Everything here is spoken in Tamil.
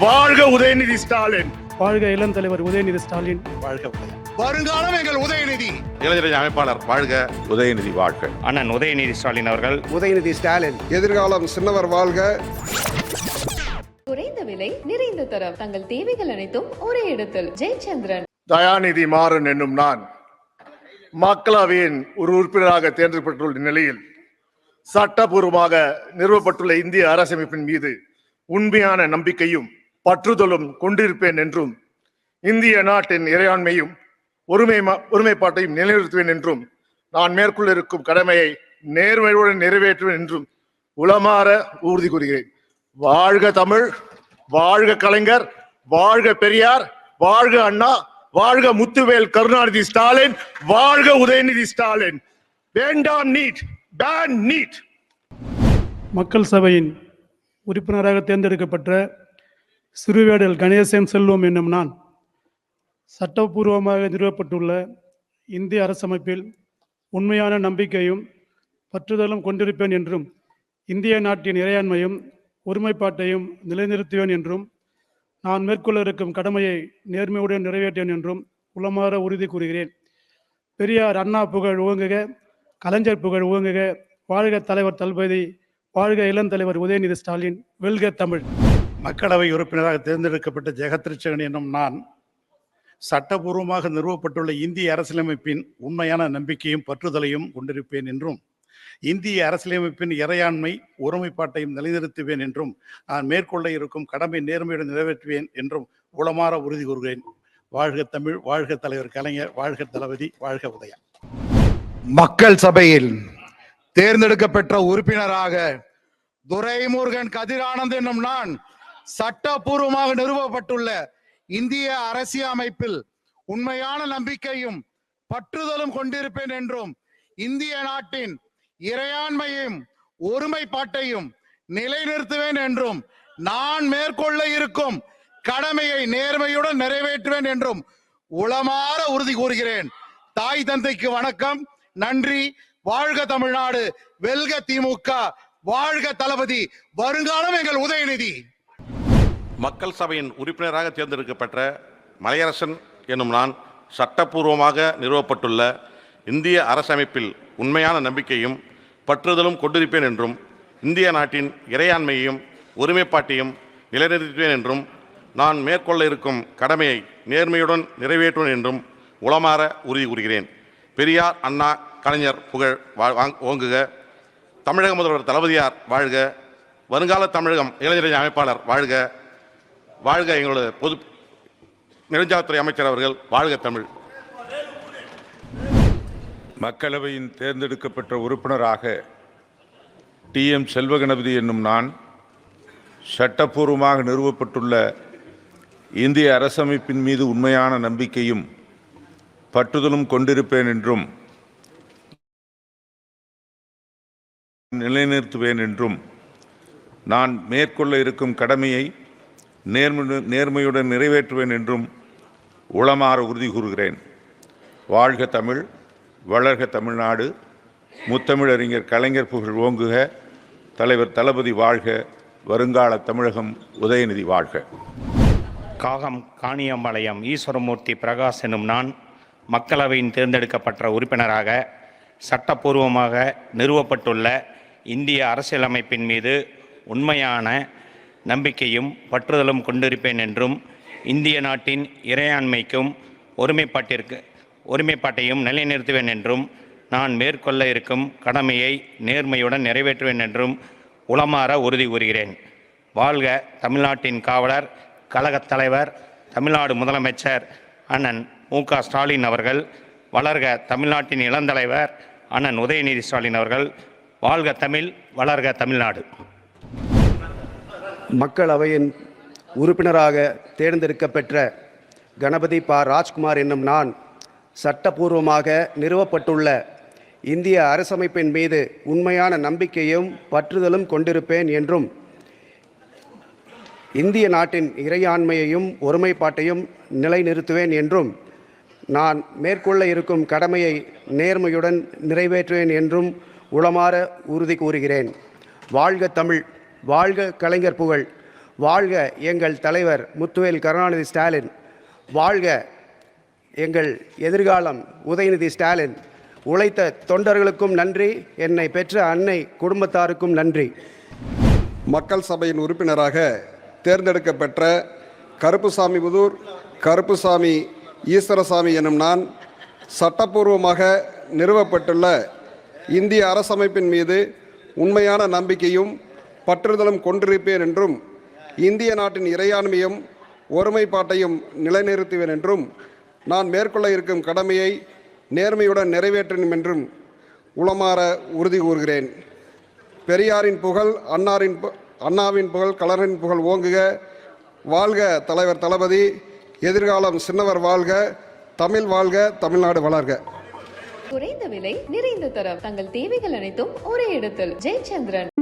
வாழ்க உதயநிதி ஸ்டாலின். வாழ்க இளம் தலைவர் உதயநிதி ஸ்டாலின். வாழ்க வருங்காலம் எங்கள் உதயநிதி. இளைஞரணி அமைப்பாளர் வாழ்க உதயநிதி வாழ்க. அண்ணன் உதயநிதி ஸ்டாலின் அவர்கள். உதயநிதி ஸ்டாலின் எதிர்காலம் சின்னவர் வாழ்க. குறைந்த விலை நிறைந்த தரம். தங்கள் தேவைகள் அனைத்தும் ஒரே இடத்தில். ஜெயச்சந்திரன். தயாநிதி மாறன் என்னும் நான் மக்களவையின் ஒரு உறுப்பினராக தேர்ந்தெடுக்கப்பட்டுள்ள நிலையில் சட்டபூர்வமாக நிறுவப்பட்டுள்ள இந்திய அரசமைப்பின் மீது உண்மையான நம்பிக்கையும் பற்றுதலும் கொண்டிருப்பேன் என்றும் இந்திய நாட்டின் இறையாண்மையும் ஒருமை ஒருமைப்பாட்டையும் நிலைநிறுத்துவேன் என்றும் நான் மேற்கொள்ள இருக்கும் கடமையை நேர்மையுடன் நிறைவேற்றுவேன் என்றும் உளமாற உறுதி கூறுகிறேன். வாழ்க தமிழ் வாழ்க கலைஞர் வாழ்க பெரியார் வாழ்க அண்ணா வாழ்க முத்துவேல் கருணாநிதி ஸ்டாலின் வாழ்க உதயநிதி ஸ்டாலின். வேண்டாம் நீட் பேன் நீட். மக்கள் சபையின் உறுப்பினராக தேர்ந்தெடுக்கப்பட்ட சிறுவேடல் கணேசன் செல்வம் என்னும் நான் சட்டபூர்வமாக நிறுவப்பட்டுள்ள இந்திய அரசமைப்பில் உண்மையான நம்பிக்கையும் பற்றுதலும் கொண்டிருப்பேன் என்றும் இந்திய நாட்டின் இறையாண்மையும் ஒருமைப்பாட்டையும் நிலைநிறுத்துவேன் என்றும் நான் மேற்கொள்ள இருக்கும் கடமையை நேர்மையுடன் நிறைவேற்றேன் என்றும் உளமாற உறுதி கூறுகிறேன். பெரியார் அண்ணா புகழ் ஓங்குக கலைஞர் புகழ் ஓங்குக வாழ்க தலைவர் தளபதி வாழ்க இளம் தலைவர் உதயநிதி ஸ்டாலின் வெல்க தமிழ். மக்களவை உறுப்பினராக தேர்ந்தெடுக்கப்பட்ட ஜெகத்ரிச்சகன் என்னும் நான் சட்டபூர்வமாக நிறுவப்பட்டுள்ள இந்திய அரசியலமைப்பின் உண்மையான நம்பிக்கையும் பற்றுதலையும் கொண்டிருப்பேன் என்றும் இந்திய அரசியலமைப்பின் இறையாண்மை ஒருமைப்பாட்டையும் நிலைநிறுத்துவேன் என்றும் நான் மேற்கொள்ள இருக்கும் கடமை நேர்மையுடன் நிறைவேற்றுவேன் என்றும் உளமாற உறுதி கூறுகிறேன். வாழ்க தமிழ் வாழ்க தலைவர் கலைஞர் வாழ்க தளபதி வாழ்க உதயம் மக்கள் சபையில் தேர்ந்தெடுக்கப்பெற்ற உறுப்பினராக துரைமுருகன் கதிரானந்த் என்னும் நான் சட்டபூர்வமாக நிறுவப்பட்டுள்ள இந்திய அரசியலமைப்பில் உண்மையான நம்பிக்கையும் பற்றுதலும் கொண்டிருப்பேன் என்றும் இந்திய நாட்டின் இறையாண்மையும் ஒருமைப்பாட்டையும் நிலைநிறுத்துவேன் என்றும் நான் மேற்கொள்ள இருக்கும் கடமையை நேர்மையுடன் நிறைவேற்றுவேன் என்றும் உளமாற உறுதி கூறுகிறேன். தாய் தந்தைக்கு வணக்கம். நன்றி. வாழ்க தமிழ்நாடு. வெல்க திமுக. வாழ்க தளபதி. வருங்காலம் எங்கள் உதயநிதி. மக்கள் சபையின் உறுப்பினராக தேர்ந்தெடுக்கப்பட்ட மலையரசன் என்னும் நான் சட்டப்பூர்வமாக நிறுவப்பட்டுள்ள இந்திய அரசமைப்பில் உண்மையான நம்பிக்கையும் பற்றுதலும் கொண்டிருப்பேன் என்றும் இந்திய நாட்டின் இறையாண்மையையும் ஒருமைப்பாட்டையும் நிலைநிறுத்துவேன் என்றும் நான் மேற்கொள்ள இருக்கும் கடமையை நேர்மையுடன் நிறைவேற்றுவேன் என்றும் உளமாற உறுதி கூறுகிறேன். பெரியார் அண்ணா கலைஞர் புகழ் வா- வாங்- ஓங்குக தமிழக முதல்வர் தளபதியார் வாழ்க. வருங்கால தமிழகம் இளைஞரணி அமைப்பாளர் வாழ்க. வாழ்க எங்களோட பொது நெடுஞ்சாலைத்துறை அமைச்சர் அவர்கள் வாழ்க தமிழ். மக்களவையின் தேர்ந்தெடுக்கப்பட்ட உறுப்பினராக டி. எம். செல்வகணபதி என்னும் நான் சட்டப்பூர்வமாக நிறுவப்பட்டுள்ள இந்திய அரசமைப்பின் மீது உண்மையான நம்பிக்கையும் பற்றுதலும் கொண்டிருப்பேன் என்றும் நிலைநிறுத்துவேன் என்றும் நான் மேற்கொள்ள இருக்கும் கடமையை நேர்மை நேர்மையுடன் நிறைவேற்றுவேன் என்றும் உளமாற உறுதி கூறுகிறேன். வாழ்க தமிழ் வளர்க தமிழ்நாடு முத்தமிழறிஞர் கலைஞர் புகழ் ஓங்குக தலைவர் தளபதி வாழ்க வருங்கால தமிழகம் உதயநிதி வாழ்க. காகம் காணியம்பாளையம் ஈஸ்வரமூர்த்தி பிரகாஷ் எனும் நான் மக்களவையின் தேர்ந்தெடுக்கப்பட்ட உறுப்பினராக சட்டப்பூர்வமாக நிறுவப்பட்டுள்ள இந்திய அரசியலமைப்பின் மீது உண்மையான நம்பிக்கையும் பற்றுதலும் கொண்டிருப்பேன் என்றும் இந்திய நாட்டின் இறையாண்மைக்கும் ஒருமைப்பாட்டிற்கு ஒருமைப்பாட்டையும் நிலைநிறுத்துவேன் என்றும் நான் மேற்கொள்ள இருக்கும் கடமையை நேர்மையுடன் நிறைவேற்றுவேன் என்றும் உளமாற உறுதி கூறுகிறேன். வாழ்க தமிழ்நாட்டின் காவலர் கழகத் தலைவர் தமிழ்நாடு முதலமைச்சர் அண்ணன் மு க ஸ்டாலின் அவர்கள் வளர்க தமிழ்நாட்டின் இளந்தலைவர் அண்ணன் உதயநிதி ஸ்டாலின் அவர்கள் வாழ்க தமிழ் வளர்க தமிழ்நாடு. மக்களவையின் உறுப்பினராக தேர்ந்தெடுக்கப்பெற்ற கணபதி பா. ராஜ்குமார் என்னும் நான் சட்டபூர்வமாக நிறுவப்பட்டுள்ள இந்திய அரசமைப்பின் மீது உண்மையான நம்பிக்கையும் பற்றுதலும் கொண்டிருப்பேன் என்றும் இந்திய நாட்டின் இறையாண்மையையும் ஒருமைப்பாட்டையும் நிலைநிறுத்துவேன் என்றும் நான் மேற்கொள்ள இருக்கும் கடமையை நேர்மையுடன் நிறைவேற்றுவேன் என்றும் உளமாற உறுதி கூறுகிறேன். வாழ்க தமிழ். வாழ்க கலைஞர் புகழ். வாழ்க எங்கள் தலைவர் முத்துவேல் கருணாநிதி ஸ்டாலின். வாழ்க எங்கள் எதிர்காலம் உதயநிதி ஸ்டாலின். உழைத்த தொண்டர்களுக்கும் நன்றி. என்னை பெற்ற அன்னை குடும்பத்தாருக்கும் நன்றி. மக்கள் சபையின் உறுப்பினராக தேர்ந்தெடுக்கப்பெற்ற கருப்புசாமிபுதூர் கருப்புசாமி ஈஸ்வரசாமி எனும் நான் சட்டப்பூர்வமாக நிறுவப்பட்டுள்ள இந்திய அரசமைப்பின் மீது உண்மையான நம்பிக்கையும் பற்றுதலும் கொண்டிருப்பேன் என்றும் இந்திய நாட்டின் இறையாண்மையும் ஒருமைப்பாட்டையும் நிலைநிறுத்துவேன் என்றும் நான் மேற்கொள்ள இருக்கும் கடமையை நேர்மையுடன் நிறைவேற்றும் என்றும் உளமாற உறுதி கூறுகிறேன். பெரியாரின் புகழ் அன்னாரின் பு- அண்ணாவின் புகழ் கலரின் புகழ் ஓங்குக. வாழ்க தலைவர் தளபதி. எதிர்காலம் சின்னவர் வாழ்க. தமிழ் வாழ்க தமிழ்நாடு வளர்க. குறைந்த விலை நிறைந்த தரம். தங்கள் தேவைகள் அனைத்தும் ஒரே இடத்தில். ஜெயச்சந்திரன்.